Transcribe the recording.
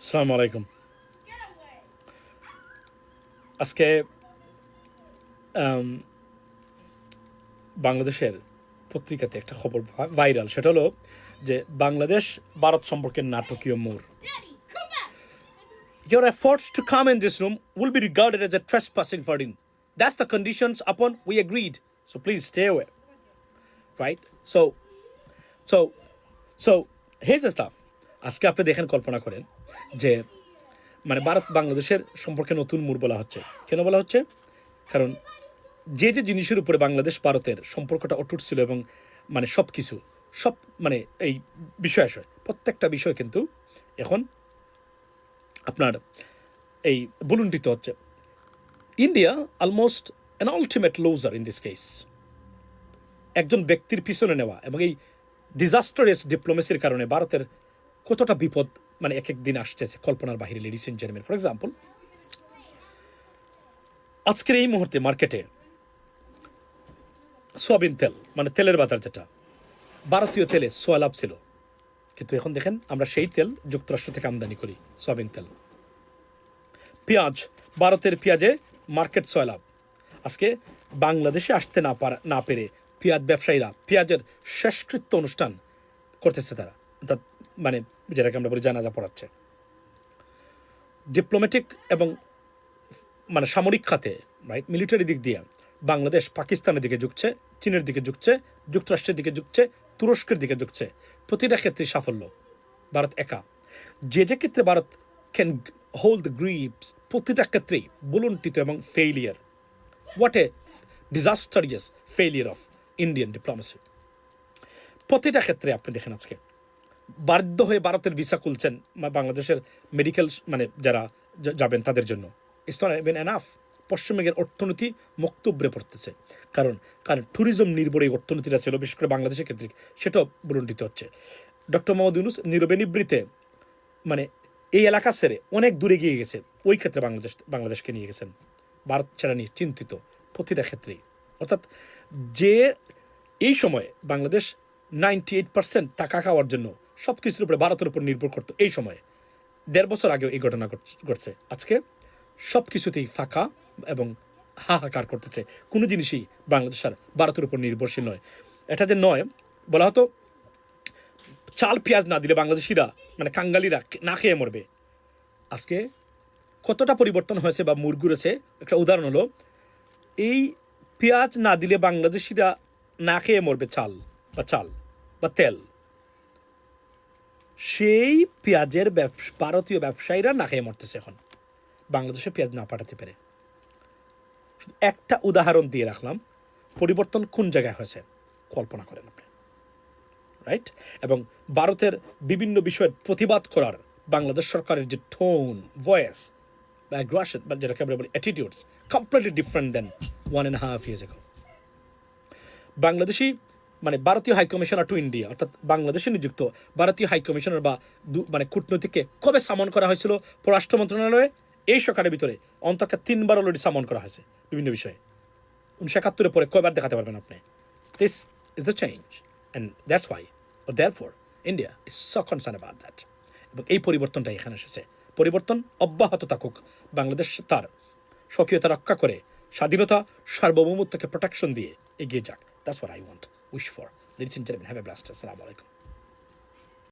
আসসালামু আলাইকুম আজকে বাংলাদেশের পত্রিকাতে একটা খবর ভাইরাল সেটা হলো যে বাংলাদেশ ভারত সম্পর্কের নাটকীয় মোড় Your efforts to come in this room will be regarded as a trespassing fardin. That's the conditions upon we agreed. So please stay away. Right? So, so, so here's the stuff. আজকে আপনি দেখেন, কল্পনা করেন যে মানে ভারত বাংলাদেশের সম্পর্কে নতুন মোড় বলা হচ্ছে। কেন বলা হচ্ছে? কারণ যে যে জিনিসের উপরে বাংলাদেশ ভারতের সম্পর্কটা অটুট ছিল এবং মানে সব কিছু সব মানে এই বিষয় আশয় প্রত্যেকটা বিষয় কিন্তু এখন আপনার এই বুলুন্ডিত হচ্ছে। India almost an ultimate loser in this case একজন ব্যক্তির পিছনে নেওয়া এবং এই ডিজাস্টারিয়াস ডিপ্লোমেসির কারণে ভারতের কতটা বিপদ মানে এক এক দিন আসতেছে কল্পনার বাহিরে ladies and gentleman for example আজকের এই মুহূর্তে মার্কেটে সোয়াবিন তেল মানে তেলের বাজার যেটা, ভারতীয় তেলে সোয়া লাভ ছিল। কিন্তু এখন দেখেন আমরা সেই তেল যুক্তরাষ্ট্র থেকে আমদানি করি, সোয়াবিন তেল। পেঁয়াজ, ভারতের পেঁয়াজে মার্কেট ছয় লাভ। আজকে বাংলাদেশে আসতে না পারা, না পেরে পেঁয়াজ ব্যবসায়ীরা, পেঁয়াজের শেষকৃত্য অনুষ্ঠান করতেছে তারা। অর্থাৎ মানে যেটাকে আমরা বলি জানাজা পড়াচ্ছে। ডিপ্লোম্যাটিক এবং মানে সামরিক খাতে রাইট মিলিটারি দিক দিয়ে বাংলাদেশ পাকিস্তানের দিকে ঝুঁকছে, চীনের দিকে ঝুঁকছে, যুক্তরাষ্ট্রের দিকে ঝুঁকছে, তুরস্কের দিকে ঝুঁকছে। প্রতিটা ক্ষেত্রে সাফল্য। ভারত একা। যে যে ক্ষেত্রে Bharat can hold the grips প্রতিটা ক্ষেত্রেই বুলুন্টিত এবং failure what a disastrous failure of Indian diplomacy প্রতিটা ক্ষেত্রে আপনি দেখেন আজকে বাধ্য হয়ে ভারতের ভিসা খুলছেন বাংলাদেশের মেডিকেল মানে যারা যাবেন তাদের জন্য। এনাফ পশ্চিমবঙ্গের অর্থনীতি মক্তব্যে পড়তেছে। কারণ কারণ ট্যুরিজম নির্ভর এই অর্থনীতিটা ছিল, বিশেষ করে বাংলাদেশের ক্ষেত্রে সেটাও বুলন্ডিত হচ্ছে। ডক্টর মোহাম্মদ ইউনুস নীরবে নিবৃতে মানে এই এলাকা ছেড়ে অনেক দূরে গিয়ে গেছে। ওই ক্ষেত্রে বাংলাদেশ, বাংলাদেশকে নিয়ে গেছেন। ভারত ছাড়া নিয়ে চিন্তিত প্রতিটা ক্ষেত্রেই। অর্থাৎ যে এই সময়ে বাংলাদেশ নাইনটি এইট পার্সেন্ট টাকা খাওয়ার জন্য সব কিছুর উপরে ভারতের উপর নির্ভর করতো এই সময়ে। দেড় বছর আগেও এই ঘটনা ঘটছ- আজকে সব কিছুতেই ফাঁকা এবং হাহাকার করতেছে। কোনো জিনিসই বাংলাদেশ আর ভারতের উপর নির্ভরশীল নয়। এটা যে নয়, বলা হতো চাল পেঁয়াজ না দিলে বাংলাদেশিরা মানে কাঙ্গালিরা না খেয়ে মরবে। আজকে কতটা পরিবর্তন হয়েছে বা মুরগুরেছে একটা উদাহরণ হলো, এই পেঁয়াজ না দিলে বাংলাদেশিরা না খেয়ে মরবে চাল বা চাল বা তেল। সেই পেঁয়াজের ভারতীয় ব্যবসায়ীরা না খেয়ে মরতেছে এখন। বাংলাদেশে পেঁয়াজ না পাঠাতে পেরে। একটা উদাহরণ দিয়ে রাখলাম, পরিবর্তন কোন জায়গায় হয়েছে কল্পনা করেন আপনি। রাইট এবং ভারতের বিভিন্ন বিষয়ের প্রতিবাদ করার বাংলাদেশ সরকারের যে টোন ভয়েস বা অ্যাগ্রাসন বা যেটাকে আমরা বলি attitudes completely different then one and half years ago Bangladeshi মানে ভারতীয় হাই কমিশনার টু ইন্ডিয়া অর্থাৎ বাংলাদেশে নিযুক্ত ভারতীয় হাই কমিশনার বা মানে কূটনৈতিককে কবে সামন করা হয়েছিল পররাষ্ট্র মন্ত্রণালয়ে? এই সরকারের ভিতরে অন্তকে তিনবার অলরেডি সামন করা হয়েছে বিভিন্ন বিষয়ে। উনিশশো একাত্তরের পরে কয়বার দেখাতে পারবেন আপনি? This is the change and that's why uh therefore India is so concern about that এবং এই পরিবর্তনটা এখানে এসেছে। পরিবর্তন অব্যাহত থাকুক। বাংলাদেশ তার স্বকীয়তা রক্ষা করে, স্বাধীনতা, সার্বভৌমত্বকে প্রোটেকশন দিয়ে এগিয়ে যাক। That's what I want wish for. Ladies and gentlemen, have a blast. Assalamu alaikum.